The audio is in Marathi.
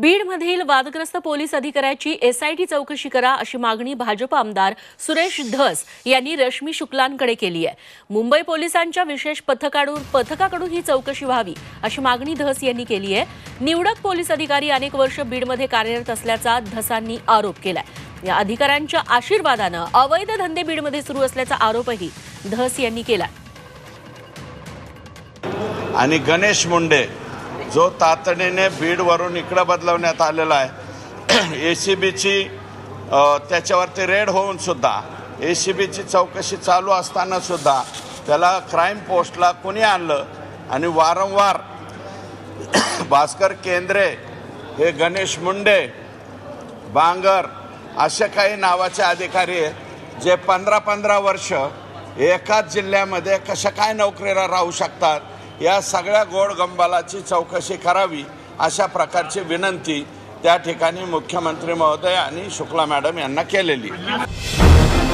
बीडमधील वादग्रस्त पोलीस अधिकाऱ्याची एसआयटी चौकशी करा अशी मागणी भाजप आमदार सुरेश धस यांनी रश्मी शुक्लांकडे केली आहे. मुंबई पोलिसांच्या विशेष पथकाकडून पथकाकडून ही चौकशी व्हावी अशी मागणी धस यांनी केली आहे. निवडक पोलीस अधिकारी अनेक वर्ष बीडमध्ये कार्यरत असल्याचा धसांनी आरोप केलाय. या अधिकाऱ्यांच्या आशीर्वादानं अवैध धंदे बीडमध्ये सुरू असल्याचा आरोपही धस यांनी केला आणि गणेश मुंडे जो तातडीने बीडवरून इकडं बदलवण्यात आलेला आहे. ए सी बीची त्याच्यावरती रेड होऊन सुद्धा ए सी बीची चौकशी चालू असतानासुद्धा त्याला क्राईम पोस्टला कुणी आणलं? आणि वारंवार भास्कर केंद्रे हे गणेश मुंडे बांगर असे काही नावाचे अधिकारी आहेत जे पंधरा पंधरा वर्ष एकाच जिल्ह्यामध्ये कशा काय नोकरीला राहू शकतात? या सगळ्या गोडगंबालाची चौकशी करावी अशा प्रकारची विनंती त्या ठिकाणी मुख्यमंत्री महोदय आणि शुक्ला मॅडम यांना केलेली आहे.